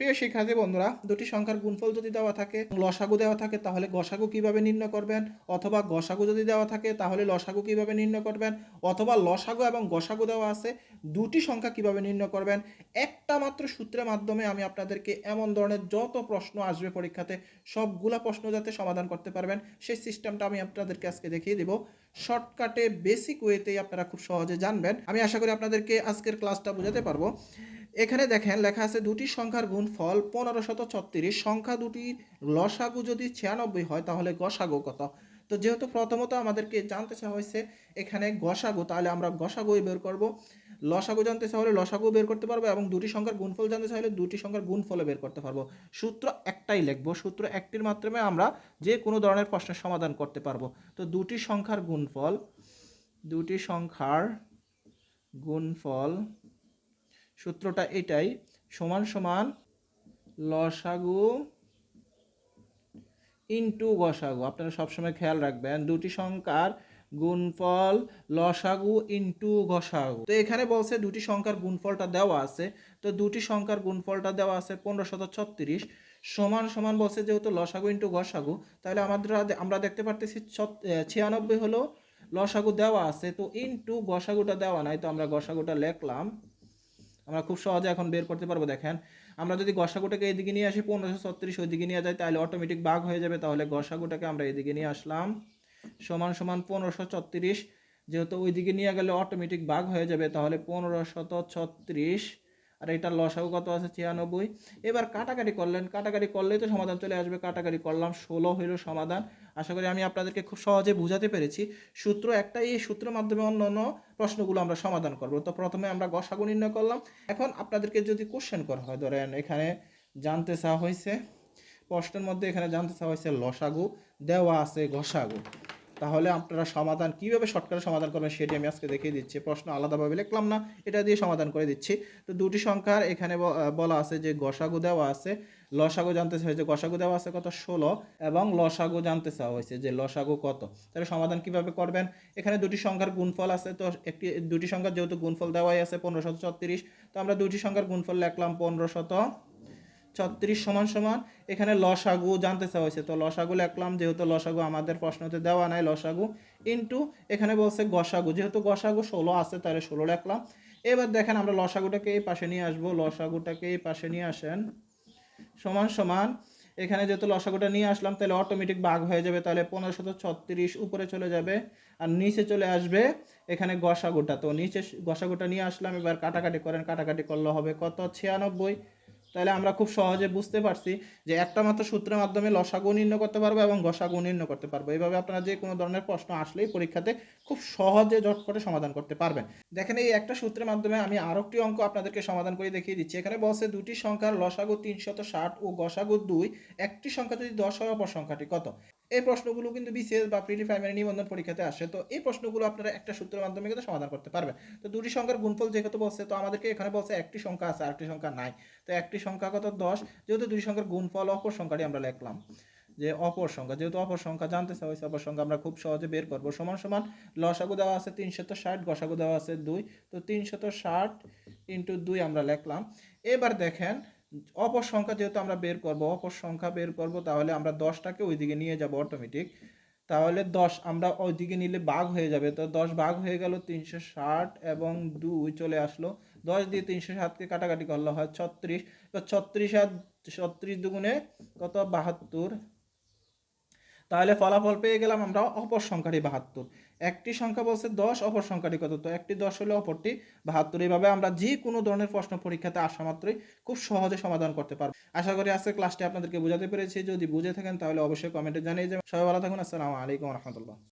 প্রিয় শিক্ষার্থী বন্ধুরা, দুটি সংখ্যার গুণফল যদি দেওয়া থাকে, লসাগু দেওয়া থাকে, তাহলে গসাগু কীভাবে নির্ণয় করবেন? অথবা গসাগু যদি দেওয়া থাকে, তাহলে লসাগু কীভাবে নির্ণয় করবেন? অথবা লসাগু এবং গসাগু দেওয়া আছে, দুটি সংখ্যা কীভাবে নির্ণয় করবেন? একটা মাত্র সূত্রের মাধ্যমে আমি আপনাদেরকে এমন ধরনের যত প্রশ্ন আসবে পরীক্ষাতে, সবগুলা প্রশ্ন যাতে সমাধান করতে পারবেন, সেই সিস্টেমটা আমি আপনাদেরকে আজকে দেখিয়ে দেবো। শর্টকাটে বেসিক ওয়েতেই আপনারা খুব সহজে জানবেন। আমি আশা করি আপনাদেরকে আজকের ক্লাসটা বোঝাতে পারব। এখানে দেখেন লেখা আছে দুটি সংখ্যার গুণফল পনেরো শত ছত্রিশ, সংখ্যা দুটির লসাগু যদি ছিয়ানব্বই হয় তাহলে গসাগু কত? তো যেহেতু প্রথমত আমাদেরকে জানতে চাওয়া হয়েছে এখানে গসাগু, তাহলে আমরা গসাগুই বের করব। লসাগু জানতে চাওয়া চাইলে লসাগু বের করতে পারব এবং দুটি সংখ্যার গুণফল জানতে চাইলে দুটি সংখ্যার গুণফলে বের করতে পারব। সূত্র একটাই লিখব, সূত্র একটির মাধ্যমে আমরা যে কোনো ধরনের প্রশ্নের সমাধান করতে পারব। তো দুটি সংখ্যার গুণফল, দুটি সংখ্যার গুণফল সূত্রটা এটাই, সমান সমান লসাগু ইন্টু গসাগু। আপনারা সবসময় খেয়াল রাখবেন, দুটি সংখ্যার গুণফল লসাগু ইন্টু গসাগু। তো এখানে বলছে দুটি সংখ্যার গুণফলটা দেওয়া আছে, তো দুটি সংখ্যার গুণফলটা দেওয়া আছে পনেরো শত ছত্রিশ, সমান সমান বলছে যেহেতু লসাগু ইন্টু গসাগু, তাহলে আমাদের আমরা দেখতে পারতেছি ছিয়ানব্বই হলো লসাগু দেওয়া আছে, তো ইন্টু গসাগুটা দেওয়া নাই, তো আমরা গসাগুটা লিখলাম। আমরা খুব সহজে এখন বের করতে পারব, দেখেন। আমরা যদি গসাগুটাকে এদিকে নিয়ে আসি, পনেরোশো ছত্রিশ ওইদিকে নিয়ে যাই তাহলে অটোমেটিক বাঘ হয়ে যাবে। তাহলে গসাগুটাকে আমরা এদিকে নিয়ে আসলাম। সমান সমান পনেরোশো ছত্রিশ, যেহেতু ওইদিকে নিয়ে গেলে অটোমেটিক বাঘ হয়ে যাবে, তাহলে পনেরো শত ছত্রিশ আর এটা লসাগু কত আছে? ছিয়ানব্বই। এবার কাটাকাটি করলেন। কাটাকাটি করলেই তো সমাধান চলে আসবে। কাটাকাটি করলাম, ষোলো হইল সমাধান। আশা করি আমি আপনাদেরকে খুব সহজে বুঝাতে পেরেছি। সূত্র একটাই এই সূত্রের মাধ্যমে অন্য অন্য প্রশ্নগুলো আমরা সমাধান করব। তো প্রথমে আমরা গসাগু নির্ণয় করলাম। এখন আপনাদেরকে যদি কোশ্চেন করা হয়, ধরেন এখানে জানতে চাওয়া হয়েছে, প্রশ্নের মধ্যে এখানে জানতে চাওয়া হয়েছে লসাগু, দেওয়া আছে গসাগু। তাহলে আপনারা সমাধান, কীভাবে শর্টকাটে সমাধান করবেন সেটি আমি আজকে দেখিয়ে দিচ্ছি। প্রশ্ন আলাদাভাবে লিখলাম না, এটা দিয়ে সমাধান করে দিচ্ছি। তো দুটি সংখ্যার এখানে বলা আছে যে গসাগু দেওয়া আছে, লসাগু জানতে চাওয়া হয়েছে গসাগু দেওয়া আছে কত? ষোলো, এবং লসাগু জানতে চাওয়া হয়েছে যে লসাগু কত? তাহলে সমাধান কীভাবে করবেন? এখানে দুটি সংখ্যার গুণফল আছে, তো একটি, দুটি সংখ্যার যেহেতু গুণফল দেওয়াই আছে পনেরো শত ছত্রিশ, তো আমরা দুটি সংখ্যার গুণফল লিখলাম পনেরো শত ছত্রিশ সমান সমান, এখানে লসাগু জানতে চাওয়া হয়েছে। তো লসাগু লিখলাম, যেহেতু লসাগু আমাদের প্রশ্নতে দেওয়া নাই, লসাগু ইন্টু এখানে বলছে গসাগু। যেহেতু গসাগু ষোলো আছে, তাহলে ষোলো লিখলাম। এবার দেখেন আমরা লসাগুটাকে এই পাশে নিয়ে আসব। লসাগুটাকে এই পাশে নিয়ে আসেন। সমান সমান, এখানে যেহেতু লসাগুটা নিয়ে আসলাম, তাহলে অটোমেটিক বাঘ হয়ে যাবে, তাহলে পনেরো শত ছত্রিশ উপরে চলে যাবে আর নিচে চলে আসবে এখানে গসাগুটা। তো নিচে গসাগুটা নিয়ে আসলাম, এবার কাটাকাটি করেন, কাটাকাটি করলে হবে কত? ছিয়ানব্বই। তাহলে আমরা খুব সহজে বুঝতে পারছি যে একটা মাত্র সূত্রের মাধ্যমে লসাগু নির্ণয় করতে পারব এবং গসাগু নির্ণয় করতে পারব। এইভাবে আপনারা যে কোনো ধরনের প্রশ্ন আসলেই পরীক্ষাতে খুব সহজে জট করে সমাধান করতে পারবেন। দেখেন এই একটা সূত্রের মাধ্যমে আমি আরও একটি অঙ্ক আপনাদেরকে সমাধান করে দেখিয়ে দিচ্ছি। এখানে বসে দুটি সংখ্যার লসাগু তিনশত ষাট ও গসাগু দুই। একটি সংখ্যা যদি দশ হয়, অপর সংখ্যাটি কত? এই প্রশ্নগুলো কিন্তু বিসিএস বা প্রিলি প্রাইমারি নিবন্ধন পরীক্ষাতে আসে। তো এই প্রশ্নগুলো আপনারা একটা সূত্রের মাধ্যমে কিন্তু সমাধান করতে পারবেন। তো দুটি সংখ্যার গুণফল যেহেতু বলছে, তো আমাদেরকে এখানে বলছে একটি সংখ্যা আছে, আরেকটি সংখ্যা নাই। তো একটি সংখ্যা কত? দশ। যেহেতু দুটি সংখ্যার গুণফল অপর সংখ্যাটি আমরা লিখলাম যে অপর সংখ্যা। যেহেতু অপর সংখ্যা জানতে হয়েছে অপর সংখ্যা আমরা খুব সহজে বের করব। সমান সমান লসাগু দেওয়া আছে তিনশত ষাট গসাগু দেওয়া আছে দুই। তো তিনশত ষাট ইন্টু দুই আমরা লিখলাম। এবার দেখেন অপর সংখ্যা যেহেতু আমরা বের করব অপর সংখ্যা বের করব, তাহলে আমরা দশটাকে ওইদিকে নিয়ে যাব অটোমেটিক তাহলে দশ, আমরা ওইদিকে নিলে বাঘ হয়ে যাবে। তো দশ বাঘ হয়ে গেল তিনশো ষাট এবং দুই চলে আসলো। দশ দিয়ে তিনশো সাতকে কাটাকাটি করলে হয় ছত্রিশ। তো ছত্রিশ আর ছত্রিশ দুগুণে কত? বাহাত্তর। তাহলে ফলাফল পেয়ে গেলাম আমরা অপর সংখ্যাটি বাহাত্তর। একটি সংখ্যা বলছে দশ, অপর সংখ্যাটি কত? তো একটি দশ হলে অপরটি বাহাত্তর। এইভাবে আমরা যে কোনো ধরনের প্রশ্ন পরীক্ষাতে আসা মাত্রই খুব সহজে সমাধান করতে পারব। আশা করি আজকের ক্লাসটি আপনাদেরকে বোঝাতে পেরেছি। যদি বুঝে থাকেন তাহলে অবশ্যই কমেন্টে জানিয়ে যাবেন। সবাই ভালো থাকুন। আসসালামু আলাইকুম রহমতুল্লাহ।